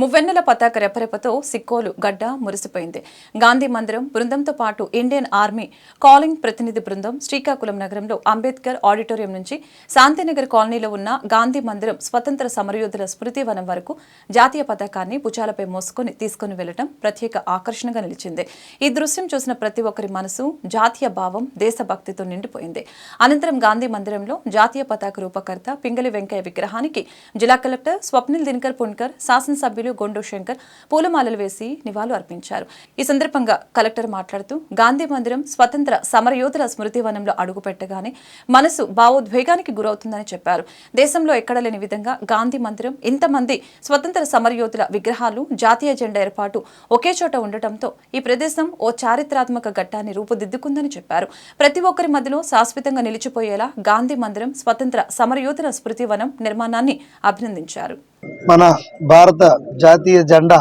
మువ్వెన్నెల పతాక రెపరెపతో సిక్కోలు గడ్డ మురిసిపోయింది. గాంధీ మందిరం బృందంతో పాటు ఇండియన్ ఆర్మీ కాలింగ్ ప్రతినిధి బృందం శ్రీకాకుళం నగరంలో అంబేద్కర్ ఆడిటోరియం నుంచి శాంతినగర్ కాలనీలో ఉన్న గాంధీ మందిరం స్వతంత్ర సమరయోధుల స్మృతి వనం వరకు జాతీయ పతాకాన్ని భుజాలపై మోసుకొని తీసుకుని వెళ్ళడం ప్రత్యేక ఆకర్షణగా నిలిచింది. ఈ దృశ్యం చూసిన ప్రతి ఒక్కరి మనసు జాతీయ భావం దేశభక్తితో నిండిపోయింది. అనంతరం గాంధీ మందిరంలో జాతీయ పతాక రూపకర్త పింగళి వెంకయ్య విగ్రహానికి జిల్లా కలెక్టర్ స్వప్నిల్ దినకర్ పుణ్కర్ శాసనసభ్యులు గొండు శంకర్ పూలమాలలు వేసి నివాళులు అర్పించారు. ఈ సందర్భంగా కలెక్టర్ మాట్లాడుతూ గాంధీ మందిరం స్వతంత్ర సమరయోధుల స్మృతి వనంలో అడుగుపెట్టగానే మనసు భావోద్వేగానికి గురవుతుందని చెప్పారు. దేశంలో ఎక్కడ లేని విధంగా గాంధీ మందిరం ఇంతమంది స్వతంత్ర సమరయోధుల విగ్రహాలు జాతీయ జెండా ఏర్పాటు ఒకే చోట ఉండటంతో ఈ ప్రదేశం ఓ చారిత్రాత్మక ఘట్టాన్ని రూపుదిద్దుకుందని చెప్పారు. ప్రతి ఒక్కరి మధ్యలో శాశ్వతంగా నిలిచిపోయేలా గాంధీ మందిరం స్వతంత్ర సమరయోధుల స్మృతి వనం నిర్మాణాన్ని అభినందించారు. మన భారత జాతీయ జెండా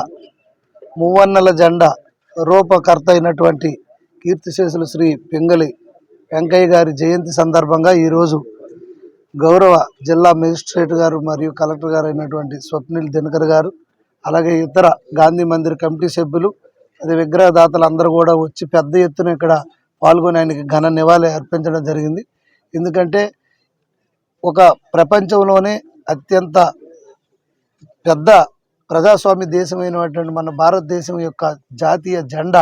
మూవన్నెల జెండా రూపకర్త అయినటువంటి కీర్తిశేషులు శ్రీ పింగళి వెంకయ్య గారి జయంతి సందర్భంగా ఈరోజు గౌరవ జిల్లా మేజిస్ట్రేట్ గారు మరియు కలెక్టర్ గారు అయినటువంటి స్వప్నిల్ దినకర్ గారు అలాగే ఇతర గాంధీ మందిర్ కమిటీ సభ్యులు అదే విగ్రహదాతలు అందరూ కూడా వచ్చి పెద్ద ఎత్తున ఇక్కడ పాల్గొని ఆయనకి ఘన నివాళి అర్పించడం జరిగింది. ఎందుకంటే ఒక ప్రపంచంలోనే అత్యంత పెద్ద ప్రజాస్వామ్య దేశమైనటువంటి మన భారతదేశం యొక్క జాతీయ జెండా.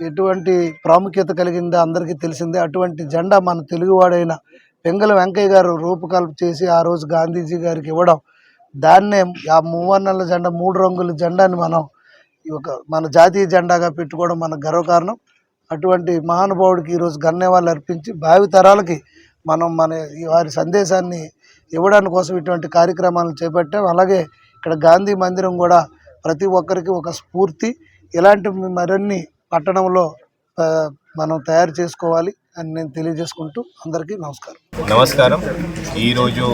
ఎటువంటి ప్రాముఖ్యత కలిగిందో అందరికీ తెలిసిందే. అటువంటి జెండా మన తెలుగువాడైన పెంగల వెంకయ్య గారు రూపకల్ప చేసి ఆ రోజు గాంధీజీ గారికి ఇవ్వడం. దాన్నే ఆ మూవర్ణల జెండా మూడు రంగుల జెండాని మనం ఈ ఒక మన జాతీయ జెండాగా పెట్టుకోవడం మన గర్వకారణం అటువంటి మహానుభావుడికి ఈరోజు గన్నేవాళ్ళు అర్పించి భావి తరాలకి మనం మన ఈ వారి సందేశాన్ని ఇవ్వడానికి కోసం ఇటువంటి కార్యక్రమాలను చేపట్టాం. అలాగే ఇక్కడ గాంధీ మందిరం కూడా ప్రతి ఒక్కరికి ఒక స్ఫూర్తి. ఇలాంటి మరిన్ని పట్టణంలో మనం తయారు చేసుకోవాలి అని నేను తెలియజేసుకుంటూ అందరికీ నమస్కారం. నమస్కారం. ఈరోజు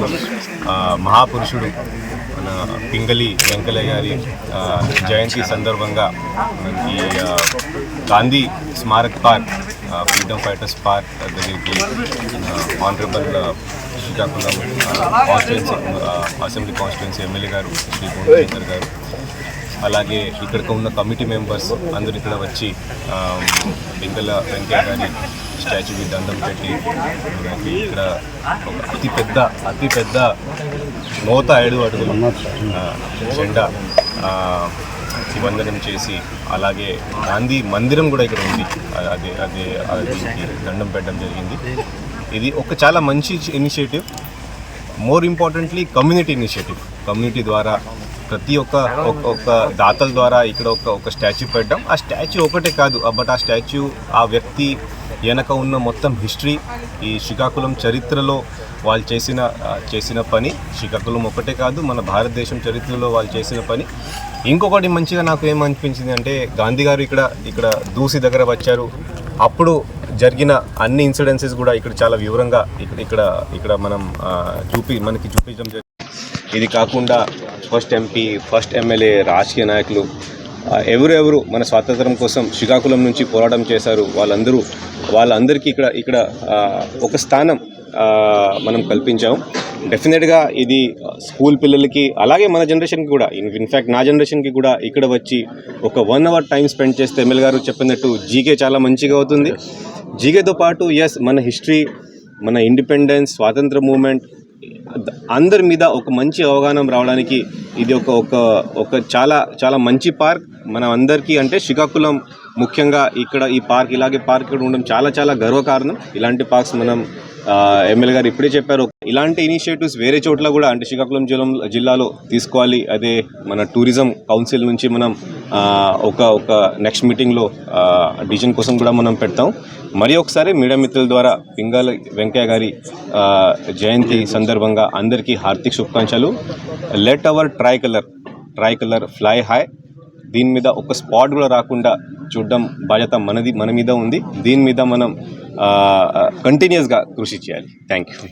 మహాపురుషుడు మన పింగళి వెంకయ్య గారి జయంతి సందర్భంగా మనకి Gandhi Smarak park freedom fighters park దగ్గరికి honourable Srikakulam constituency assembly constituency MLA గారు శ్రీ గోవిందర్ గారు అలాగే ఇక్కడికి ఉన్న కమిటీ మెంబర్స్ అందరూ ఇక్కడ వచ్చి ఆ, వెంకయ్య గారి స్టాచ్యూకి దండం పెట్టి ఇక్కడ అతి పెద్ద అతి పెద్ద నూత ఏడు అడుగులు జెండా వందనం చేసి అలాగే గాంధీ మందిరం కూడా ఇక్కడ ఉంది. అదే అదే దండం పెట్టడం జరిగింది. ఇది ఒక చాలా మంచి initiative more importantly community initiative community ద్వారా ప్రతి ఒక్క ఒక్క- ఒక్క దాతల ద్వారా ఇక్కడ ఒక ఒక స్టాచ్యూ పెట్టడం. ఆ స్టాచ్యూ ఒకటే కాదు బట్ ఆ స్టాచ్యూ ఆ వ్యక్తి వెనక ఉన్న మొత్తం హిస్టరీ ఈ శ్రీకాకుళం చరిత్రలో వాళ్ళు చేసిన చేసిన పని శ్రీకాకుళం ఒకటే కాదు మన భారతదేశం చరిత్రలో వాళ్ళు చేసిన పని. ఇంకొకటి మంచిగా నాకు ఏమనిపించింది అంటే గాంధీ గారు ఇక్కడ ఇక్కడ దూసి దగ్గర వచ్చారు. అప్పుడు జరిగిన అన్ని ఇన్సిడెన్సెస్ కూడా ఇక్కడ చాలా వివరంగా ఇక్కడ ఇక్కడ ఇక్కడ మనం చూపి మనకి చూపించడం జరిగింది ఇది కాకుండా ఫస్ట్ ఎంపీ ఫస్ట్ ఎమ్మెల్యే రాజకీయ నాయకులు ఎవరెవరు మన స్వాతంత్రం కోసం శ్రీకాకుళం నుంచి పోరాటం చేశారు వాళ్ళందరూ వాళ్ళందరికీ ఇక్కడ ఇక్కడ ఒక స్థానం మనం కల్పించాం. డెఫినెట్గా ఇది స్కూల్ పిల్లలకి అలాగే మన జనరేషన్కి కూడా ఇన్ఫ్యాక్ట్ నా జనరేషన్కి కూడా ఇక్కడ వచ్చి ఒక వన్ అవర్ టైం స్పెండ్ చేస్తే ఎమ్మెల్యే గారు చెప్పినట్టు జీకే చాలా మంచిగా అవుతుంది. జీకేతో పాటు ఎస్ మన హిస్టరీ మన ఇండిపెండెన్స్ స్వాతంత్ర మూమెంట్ అందరి మీద ఒక మంచి అవగాహన రావడానికి ఇది ఒక ఒక ఒక చాలా చాలా మంచి పార్క్ మనం అందరికీ అంటే శ్రీకాకుళం ముఖ్యంగా ఇక్కడ ఈ పార్క్ ఇలాగే పార్క్ ఇక్కడ ఉండడం చాలా చాలా గర్వకారణం. ఇలాంటి పార్క్స్ మనం ఎమ్మెల్యే గారు ఇప్పుడే చెప్పారు ఇలాంటి ఇనిషియేటివ్స్ వేరే చోట్ల కూడా అంటే శ్రీకాకుళం జిల్లా జిల్లాలో తీసుకోవాలి. అదే మన టూరిజం కౌన్సిల్ నుంచి మనం ఒక ఒక నెక్స్ట్ మీటింగ్లో డిసిజన్ కోసం కూడా మనం పెడతాం. మరి ఒకసారి మీడియా మిత్రుల ద్వారా పింగాల వెంకయ్య గారి జయంతి సందర్భంగా అందరికీ హార్దిక శుభాకాంక్షలు. Let our tricolour tricolour fly high దీని మీద ఒక స్పాట్ కూడా రాకుండా చూడడం బాధ్యత మనది మన మీద ఉంది. దీని మీద మనం కంటిన్యూస్గా కృషి చేయాలి. Thank you